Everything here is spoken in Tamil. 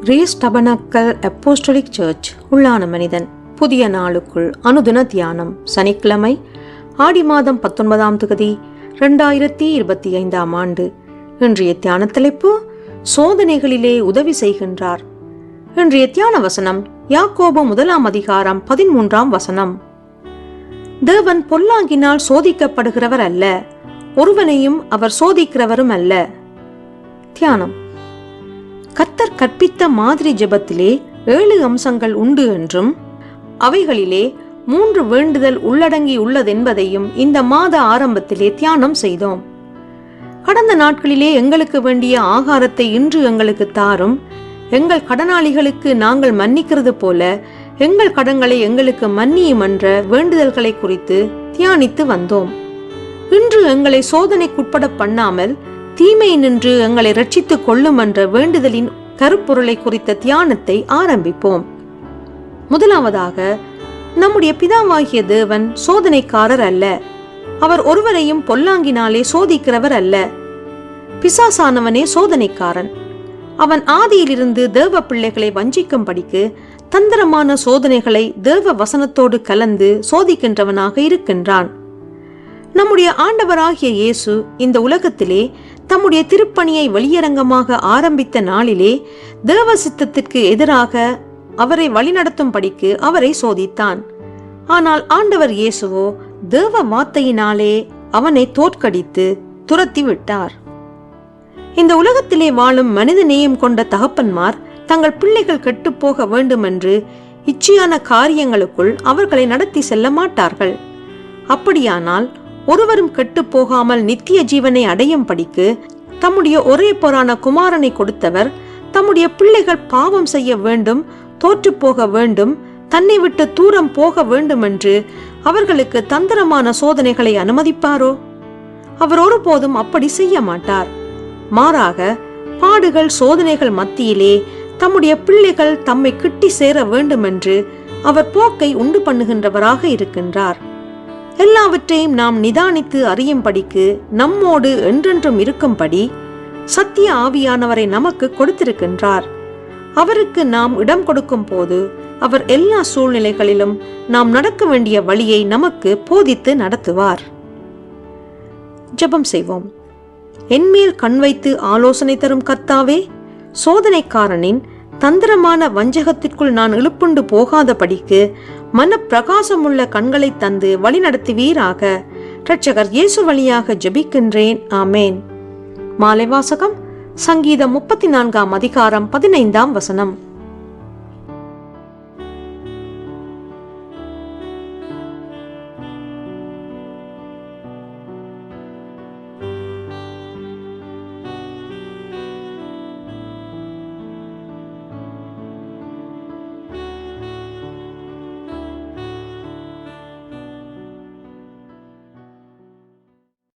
கிரேஸ் டபனக்கல் அப்போஸ்டலிக் சர்ச் உள்ளான மனிதன். புதிய நாளுக்குள் அனுதின தியானம் சனிக்கிழமை ஆடி மாதம் பத்தொன்பதாம் தொகுதி ரெண்டாயிரத்தி இருபத்தி ஐந்தாம் ஆண்டு. இன்றைய தியான தலைப்பு சோதனைகளிலே உதவி செய்கின்றார். இன்றைய தியான வசனம் யாக்கோபு முதலாம் அதிகாரம் பதிமூன்றாம் வசனம். தேவன் பொல்லாங்கினால் சோதிக்கப்படுகிறவர் அல்ல ஒருவனையும் அவர் சோதிக்கிறவரும் அல்ல. தியானம். கத்தர் கற்பித்த மாதிரி ஜெபத்திலே ஏழு அம்சங்கள் உண்டு என்றும் அவைகளிலே மூன்று வேண்டுதல் உள்ளடங்கி உள்ளதென்பதையும் இந்த மாத ஆரம்பத்திலே தியானம் செய்தோம். கடந்த நாட்களிலே எங்களுக்கு வேண்டிய ஆகாரத்தை இன்று எங்களுக்கு தாரும். எங்கள் கடனாளிகளுக்கு நாங்கள் மன்னிக்கிறது போல எங்கள் கடன்களை எங்களுக்கு மன்னியும் என்ற வேண்டுதல்களை குறித்து தியானித்து வந்தோம். இன்று எங்களை சோதனைக்குட்பட பண்ணாமல் தீமை நின்று எங்களை ரட்சித்துக் கொள்ளும் என்ற வேண்டுதலின் கருப்பொருளை குறித்த தியானத்தை ஆரம்பிப்போம். முதலாவதாக நம்முடைய பிதாவாகிய தேவன் சோதனைக்காரர் அல்ல. அவர் ஒருவரையும் பொல்லாங்கினாலே சோதிக்கிறவர் அல்ல. பிசாசானவனே சோதனைக்காரன். அவன் ஆதியிலிருந்து தேவ பிள்ளைகளை வஞ்சிக்கும்படிக்கு தந்திரமான சோதனைகளை தேவ வசனத்தோடு கலந்து சோதிக்கின்றவனாக இருக்கின்றான். நம்முடைய ஆண்டவராகிய இயேசு இந்த உலகத்திலே தம்முடைய திருப்பணியை வெளியரங்கமாக ஆரம்பித்த நாளிலே தேவ சித்தத்திற்கு எதிராக அவரை வழிநடத்தும்படிக்கு அவரை சோதித்தான். ஆனால் ஆண்டவர் இயேசுவோ தேவ வார்த்தையினாலே அவனை தோற்கடித்து துரத்தி விட்டார். இந்த உலகத்திலே வாழும் மனித நேயம் கொண்ட தகப்பன்மார் தங்கள் பிள்ளைகள் கெட்டுப்போக வேண்டுமென்று இச்சையான காரியங்களுக்குள் அவர்களை நடத்தி செல்ல மாட்டார்கள். அப்படியானால் ஒருவரும் கெட்டுப் போகாமல் நித்திய ஜீவனை அடையும் படிக்கு தம்முடைய ஒரே பொறான குமாரனை கொடுத்தவர் தம்முடைய பிள்ளைகள் பாவம் செய்ய வேண்டும் தோற்று போக வேண்டும் தன்னை விட்டு தூரம் போக வேண்டும் என்று அவர்களுக்கு தந்திரமான சோதனைகளை அனுமதிப்பாரோ? அவர் ஒருபோதும் அப்படி செய்ய மாட்டார். மாறாக பாடுகள் சோதனைகள் மத்தியிலே தம்முடைய பிள்ளைகள் தம்மை கிட்டி சேர வேண்டுமென்று அவர் போக்கை உண்டு பண்ணுகின்றவராக இருக்கின்றார். எல்லாவற்றையும் நாம் நிதானித்து அறியும்படிக்கு நம்மோடு என்றென்றும் இருக்கும்படி சத்திய ஆவியானவரை நமக்கு கொடுத்திருக்கின்றார். அவருக்கு நாம் இடம் கொடுக்கும் போது அவர் எல்லா சூழ்நிலைகளிலும் நாம் நடக்க வேண்டிய வழியை நமக்கு போதித்து நடத்துவார். ஜெபம் செய்வோம். என்மேல் கண் வைத்து ஆலோசனை தரும் கத்தாவே சோதனைக்காரனின் தந்திரமான வஞ்சகத்திற்குள் நான் இழுப்புண்டு போகாதபடிக்கு மன பிரகாசமுள்ள கண்களை தந்து வழிநடத்துவீராக. இரட்சகர் இயேசு வழியாக ஜெபிக்கின்றேன். ஆமேன். மாலை வாசகம் சங்கீதம் முப்பத்தி நான்காம் அதிகாரம் பதினைந்தாம் வசனம்.